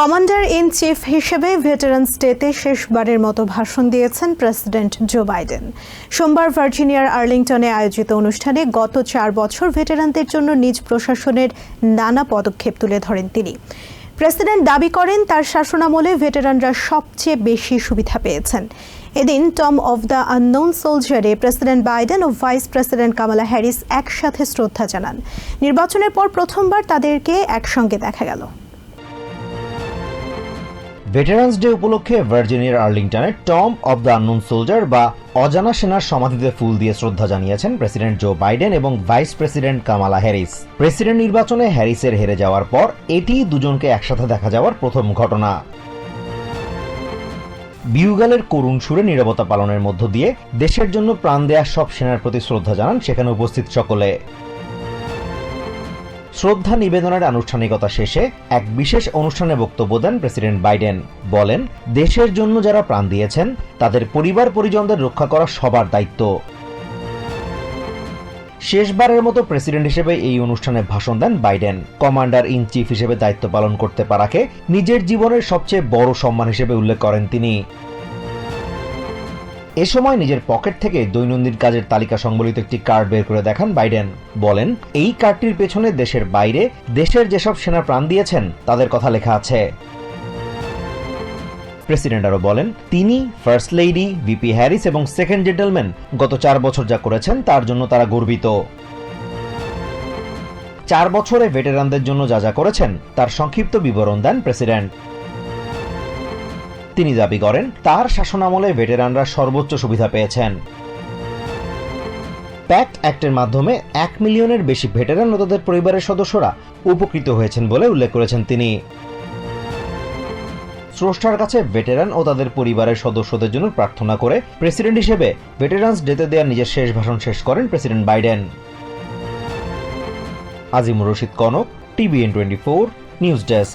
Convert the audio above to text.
Commander in chief হিসেবে ভেটারান্স ডেতে শেষবারের মতো ভাষণ দিয়েছেন প্রেসিডেন্ট জো বাইডেন। সোমবার ভার্জিনিয়ার আর্লিংটনে আয়োজিত অনুষ্ঠানে গত চার বছর ভেটারানদের জন্য নিজ প্রশাসনের নানা পদক্ষেপ তুলে ধরেন তিনি। প্রেসিডেন্ট দাবি করেন, তার শাসনামলে ভেটারানরা সবচেয়ে বেশি সুবিধা পেয়েছেন। এদিন টম অফ দ্য আননোন সোলজারে প্রেসিডেন্ট বাইডেন ও ভাইস প্রেসিডেন্ট কামালা হ্যারিস একসাথে শ্রদ্ধা জানান। নির্বাচনের পর প্রথমবার তাদেরকে একসঙ্গে দেখা গেল। ভেটারান্স ডে উপলক্ষে ভার্জিনিয়ার আর্লিংটনে tomb of the unknown soldier বা অজানা সেনার সমাধিতে ফুল দিয়ে শ্রদ্ধা জানিয়েছেন প্রেসিডেন্ট জো বাইডেন এবং vice president Kamala Harris. President নির্বাচনে হ্যারিসের হেরে যাওয়ার পর এটি দুজনকে একসাথে দেখা যাওয়ার প্রথম ঘটনা। বিউগালের করুণ সুরে নিরাপত্তা পালনের মধ্য দিয়ে দেশের জন্য প্রাণ দেয়া সব সেনার প্রতি শ্রদ্ধা জানান সেখানে উপস্থিত সকলে। শ্রদ্ধা নিবেদনের আনুষ্ঠানিকতা শেষে এক বিশেষ অনুষ্ঠানে বক্তব্য দেন প্রেসিডেন্ট বাইডেন। বলেন, দেশের জন্য যারা প্রাণ দিয়েছেন, তাদের পরিবার পরিজনদের রক্ষা করা সবার দায়িত্ব। শেষবারের মতো প্রেসিডেন্ট হিসেবে এই অনুষ্ঠানে ভাষণ দেন বাইডেন। কমান্ডার ইন চিফ হিসেবে দায়িত্ব পালন করতে পারাকে নিজের জীবনের সবচেয়ে বড় সম্মান হিসেবে উল্লেখ করেন তিনি। এ সময় নিজের পকেট থেকে দৈনন্দিন কাজের তালিকা সংবলিত একটি কার্ড বের করে দেখান বাইডেন। বলেন, এই কার্ডটির পেছনে দেশের বাইরে দেশের যেসব সেনা প্রাণ দিয়েছেন, তাদের কথা লেখা আছে। প্রেসিডেন্ট আরও বলেন, তিনি ফার্স্ট লেডি, ভিপি হ্যারিস এবং সেকেন্ড জেন্টলম্যান গত চার বছর যা করেছেন, তার জন্য তারা গর্বিত। চার বছরে ভেটেরানদের জন্য যা যা করেছেন, তার সংক্ষিপ্ত বিবরণ দেন প্রেসিডেন্ট। তিনি দাবি করেন, তার শাসনামলে ভেটেরানরা সর্বোচ্চ সুবিধা পেয়েছেন। প্যাক্ট অ্যাক্টের মাধ্যমে এক মিলিয়নের বেশি ভেটেরান ও তাদের পরিবারের সদস্যরা উপকৃত হয়েছেন বলে উল্লেখ করেছেন তিনি। স্রষ্টার কাছে ভেটেরান ও তাদের পরিবারের সদস্যদের জন্য প্রার্থনা করে প্রেসিডেন্ট হিসেবে ভেটেরান্স ডেতে দেওয়া নিজের শেষ ভাষণ শেষ করেন president Biden. Azimur Rashid Konok, TVN twenty four, news desk.